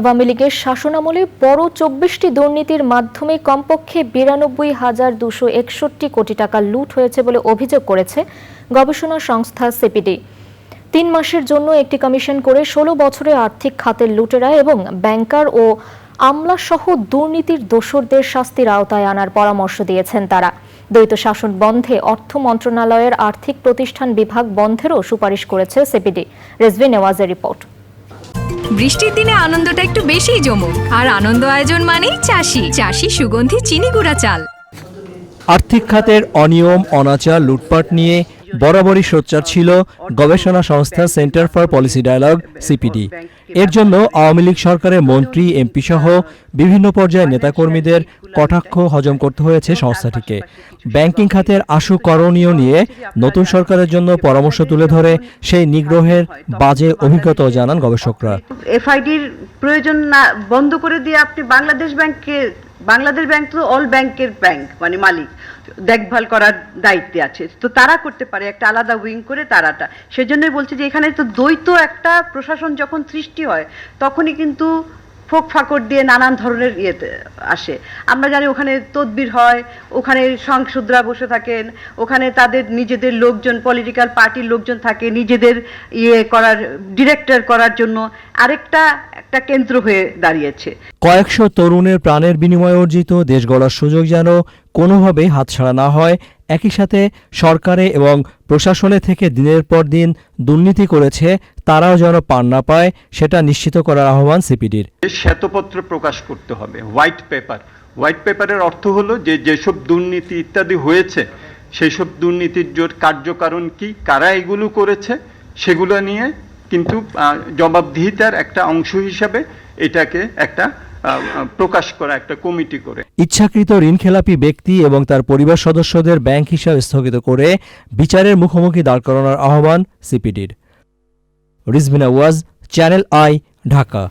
আওয়ামী লীগের শাসনামলে বড় চব্বিশটি দুর্নীতির মাধ্যমে কমপক্ষে বিরানব্বই হাজার দুশো একষট্টি কোটি টাকা লুট হয়েছে বলে অভিযোগ করেছে গবেষণা সংস্থা সিপিডি। তিন মাসের জন্য একটি কমিশন করে ষোলো বছরে আর্থিক খাতের লুটেরা এবং ব্যাংকার ও আমলাসহ দুর্নীতির দোসরদের শাস্তির আওতায় আনার পরামর্শ দিয়েছেন তারা। দ্বৈত শাসন বন্ধে অর্থ মন্ত্রণালয়ের আর্থিক প্রতিষ্ঠান বিভাগ বন্ধেরও সুপারিশ করেছে সিপিডি। রেজভি নেওয়াজের রিপোর্ট। বৃষ্টির দিনে আনন্দটা একটু বেশিই জমক। আর আনন্দ আয়োজন মানেই চাষি। চাষি সুগন্ধি, চিনি, গুঁড়া চাল। আর্থিক খাতের অনিয়ম, অনাচার, লুটপাট নিয়ে বরাবরই সোচ্চার ছিল গবেষণা সংস্থা Centre for Policy Dialogue, CPD. এর জন্য আওয়ামী লীগ সরকারের মন্ত্রী, এমপি সহ বিভিন্ন পর্যায়ের নেতাকর্মীদের কটাক্ষ হজম করতে হয়েছে সংস্থাটিকে। ব্যাংকিং খাতের আশু করণীয় নিয়ে নতুন সরকারের জন্য পরামর্শ তুলে ধরে সেই নিগ্রহের বাজে অভিজ্ঞতাও জানান গবেষকরা। এফআইডির প্রয়োজন না, বন্ধ করে দিয়ে আপনি বাংলাদেশ ব্যাংকে বাংলাদেশ ব্যাংক তো অল ব্যাংকের ব্যাংক মানে মালিক। দেখভাল করার দায়িত্বে আছে। তো তারা করতে পারে একটা আলাদা উইং করে তারাটা। সেজন্যই বলছি যে এখানে তো দ্বৈত একটা প্রশাসন যখন সৃষ্টি হয়, তখনই কিন্তু ফোক ফাকর দিয়ে নানান ধরনের ইয়েতে আসে। আমরা জানি ওখানে তদবির হয়, ওখানে সংসদরা বসে থাকেন, ওখানে তাদের নিজেদের লোকজন পলিটিক্যাল পার্টির লোকজন থাকে, নিজেদের ইয়ে করার ডিরেক্টর করার জন্য আরেকটা, একটা কেন্দ্র হয়ে দাঁড়িয়েছে। কয়েকশো তরুণের প্রাণের বিনিময়ে অর্জিত দেশ গড়ার সুযোগ যেন কোনোভাবেই হাতছাড়া না হয় একই সাথে সরকারে এবং প্রশাসনে থেকে দিনের পর দিন দুর্নীতি করেছে, তারাও যেন পান না পায়, সেটা নিশ্চিত করার আহ্বান সিপিডির। শ্বেতপত্র প্রকাশ করতে হবে, হোয়াইট পেপার। হোয়াইট পেপারের অর্থ হলো যে, যেসব দুর্নীতি ইত্যাদি হয়েছে সেই সব দুর্নীতির জোর কার্যকারণ কি, কারা এগুলো করেছে, সেগুলো নিয়ে কিন্তু জবাবদিহিতার একটা অংশ হিসাবে এটাকে একটা প্রকাশ করা একটা কমিটি করে। ইচ্ছাকৃত ঋণ খেলাপি ব্যক্তি এবং তার পরিবার সদস্যদের ব্যাংক হিসাব স্থগিত করে বিচারের মুখোমুখি দাঁড় করানোর আহ্বান সিপিডির। রিজবিনা ওয়াজ, চ্যানেল আই, ঢাকা।